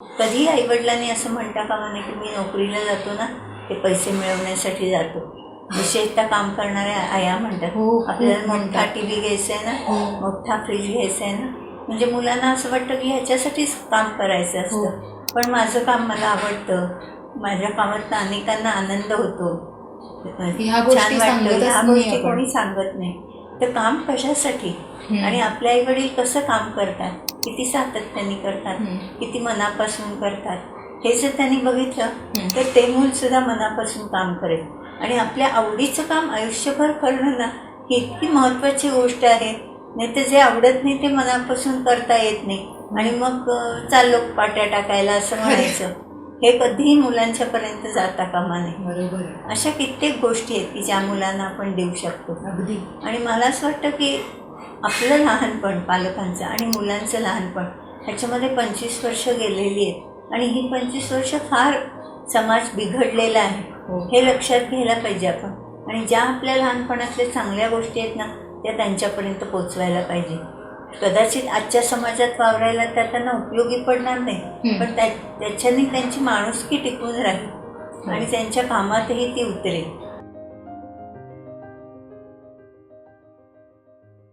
कधी आईवडिलांनी असं म्हणता कामा नये की मी नोकरीला जातो ना ते पैसे मिळवण्यासाठी जातो विशेषतः काम करणाऱ्या आया म्हणतात हो, आपल्याला मोठा. टी व्ही घ्यायचा आहे ना हो. मोठा फ्रीज घ्यायचा आहे ना म्हणजे मुलांना असं वाटतं की ह्याच्यासाठीच काम करायचं हो. असतं पण माझं काम मला आवडतं माझ्या कामात अनेकांना आनंद होतो छान वाटतं ह्या नाही गोष्टी. कोणी सांगत नाही तर काम कशासाठी. आणि आपले आई वडील कसं काम करतात? किती सातत्याने करतात. किती मनापासून करतात? हे जर त्यांनी बघितलं. तर ते मूल सुद्धा मनापासून काम करेल. आणि आपल्या आवडीचं काम आयुष्यभर करणं ना ही इतकी महत्त्वाची गोष्ट आहे. नाही तर जे आवडत नाही ते मनापासून करता येत नाही. आणि मग चाललो पाट्या टाकायला असं म्हणायचं. हे कधीही मुलांच्या पर्यंत जाता कामा नये. बरोबर अशा कित्येक गोष्टी आहेत की ज्या मुलांना आपण देऊ शकतो. अगदी. आणि मला असं वाटतं की आपलं लहानपण पालकांचं आणि मुलांचं लहानपण ह्याच्यामध्ये पंचवीस वर्ष गेलेली आहेत. आणि ही पंचवीस वर्ष फार समाज बिघडलेला आहे. हो. हे लक्षात घ्यायला पाहिजे आपण. आणि ज्या आपल्या लहानपणातल्या चांगल्या गोष्टी आहेत ना त्या त्यांच्यापर्यंत पोचवायला पाहिजे. कदाचित आजच्या समाजात वावरायला त्या त्यांना उपयोगी पडणार नाही. पण त्या त्याच्याने त्यांची माणुसकी टिकून राहील. आणि त्यांच्या कामातही ती उतरेल.